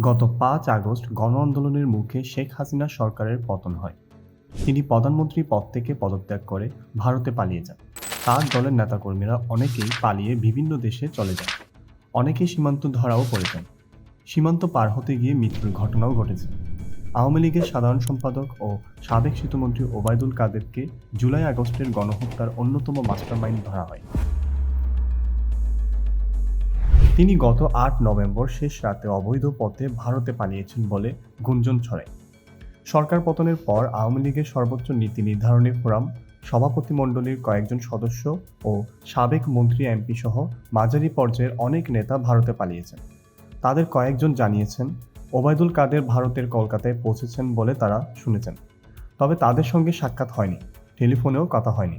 গত পাঁচ আগস্ট গণ আন্দোলনের মুখে শেখ হাসিনা সরকারের পতন হয়। তিনি প্রধানমন্ত্রী পদ থেকে পদত্যাগ করে ভারতে পালিয়ে যান। তার দলের নেতাকর্মীরা অনেকেই পালিয়ে বিভিন্ন দেশে চলে যান। অনেকেই সীমান্ত ধরাও পড়ে যান। সীমান্ত পার হতে গিয়ে মৃত্যুর ঘটনাও ঘটেছে। আওয়ামী লীগের সাধারণ সম্পাদক ও সাবেক সেতুমন্ত্রী ওবায়দুল কাদেরকে জুলাই আগস্টের গণহত্যার অন্যতম মাস্টারমাইন্ড ধরা হয়। তিনি গত আট নভেম্বর শেষ রাতে অবৈধ পথে ভারতে পালিয়েছেন বলে গুঞ্জন ছড়ায়। সরকার পতনের পর আওয়ামী লীগের সর্বোচ্চ নীতি নির্ধারণী ফোরাম সভাপতিমণ্ডলীর কয়েকজন সদস্য ও সাবেক মন্ত্রী এমপি সহ মাঝারি পর্যায়ের অনেক নেতা ভারতে পালিয়েছেন। তাদের কয়েকজন জানিয়েছেন, ওবায়দুল কাদের ভারতের কলকাতায় পৌঁছেছেন বলে তারা শুনেছেন। তবে তাদের সঙ্গে সাক্ষাৎ হয়নি, টেলিফোনেও কথা হয়নি।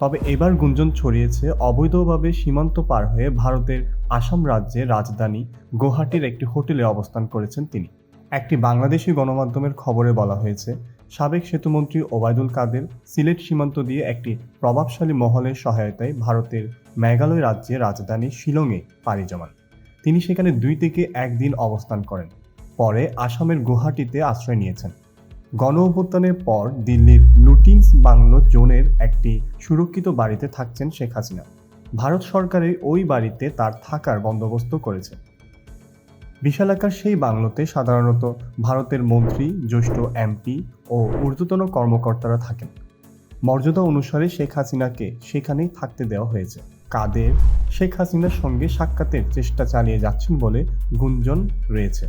তবে এবার গুঞ্জন ছড়িয়েছে অবৈধভাবে সীমান্ত পার হয়ে ভারতের আসাম রাজ্যের রাজধানী গুয়াহাটির একটি হোটেলে অবস্থান করেছেন তিনি। একটি বাংলাদেশি গণমাধ্যমের খবরে বলা হয়েছে, সাবেক সেতুমন্ত্রী ওবায়দুল কাদের সিলেট সীমান্ত দিয়ে একটি প্রভাবশালী মহলের সহায়তায় ভারতের মেঘালয় রাজ্যের রাজধানী শিলংয়ে পাড়ি জমান। তিনি সেখানে দুই থেকে একদিন অবস্থান করেন। পরে আসামের গুয়াহাটিতে আশ্রয় নিয়েছেন। গণ অভ্যুত্থানের পর দিল্লির লুটিংস বাংলো জোনের একটি সুরক্ষিত বাড়িতে থাকছেন শেখ হাসিনা। ভারত সরকারের ওই বাড়িতে তার থাকার বন্দোবস্ত করেছে। বিশালাকার সেই বাংলোতে সাধারণত ভারতের মন্ত্রী, জ্যেষ্ঠ এমপি ও ঊর্ধ্বতন কর্মকর্তারা থাকেন। মর্যাদা অনুসারে শেখ হাসিনাকে সেখানেই থাকতে দেওয়া হয়েছে। কাদের? শেখ হাসিনার সঙ্গে সাক্ষাতের চেষ্টা চালিয়ে যাচ্ছেন বলে গুঞ্জন রয়েছে।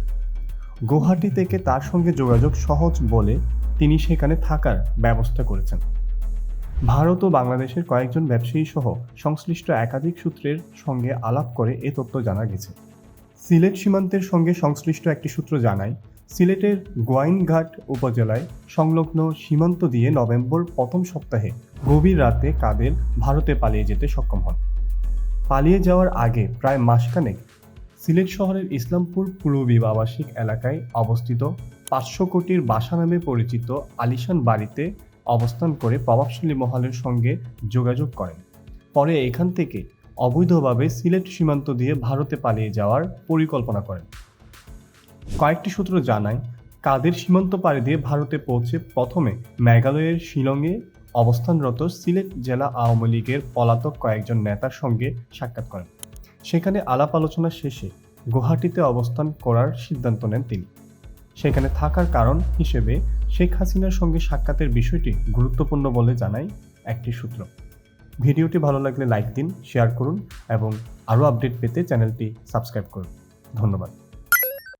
গুয়াহাটি থেকে তার সঙ্গে যোগাযোগ সহজ বলে তিনি সেখানে থাকার ব্যবস্থা করেছেন। ভারত ও বাংলাদেশের কয়েকজন ব্যবসায়ী সহ সংশ্লিষ্ট একাধিক সূত্রের সঙ্গে আলাপ করে এ তথ্য জানা গেছে। সিলেট সীমান্তের সঙ্গে সংশ্লিষ্ট একটি সূত্র জানায়, সিলেটের গোয়াইনঘাট উপজেলায় সংলগ্ন সীমান্ত দিয়ে নভেম্বর প্রথম সপ্তাহে গভীর রাতে কাদের ভারতে পালিয়ে যেতে সক্ষম হন। পালিয়ে যাওয়ার আগে প্রায় মাসখানেক সিলেট শহরের ইসলামপুর পূর্ববী আবাসিক এলাকায় অবস্থিত পাঁচশো কোটির বাসা নামে পরিচিত আলিশান বাড়িতে অবস্থান করে প্রভাবশালী মহলের সঙ্গে যোগাযোগ করেন। পরে এখান থেকে অবৈধভাবে সিলেট সীমান্ত দিয়ে ভারতে পালিয়ে যাওয়ার পরিকল্পনা করেন। কয়েকটি সূত্র জানায়, কাদের সীমান্ত পাড়ি দিয়ে ভারতে পৌঁছে প্রথমে মেঘালয়ের শিলংয়ে অবস্থানরত সিলেট জেলা আওয়ামী লীগের পলাতক কয়েকজন নেতার সঙ্গে সাক্ষাৎ করেন। সেখানে আলাপ আলোচনা শেষে গুয়াহাটিতে অবস্থান করার সিদ্ধান্ত নেন তিনি। সেখানে থাকার কারণ হিসেবে শেখ হাসিনার সঙ্গে সাক্ষাতের বিষয়টি গুরুত্বপূর্ণ বলে জানায় একটি সূত্র। ভিডিওটি ভালো লাগলে লাইক দিন, শেয়ার করুন এবং আরও আপডেট পেতে চ্যানেলটি সাবস্ক্রাইব করুন। ধন্যবাদ।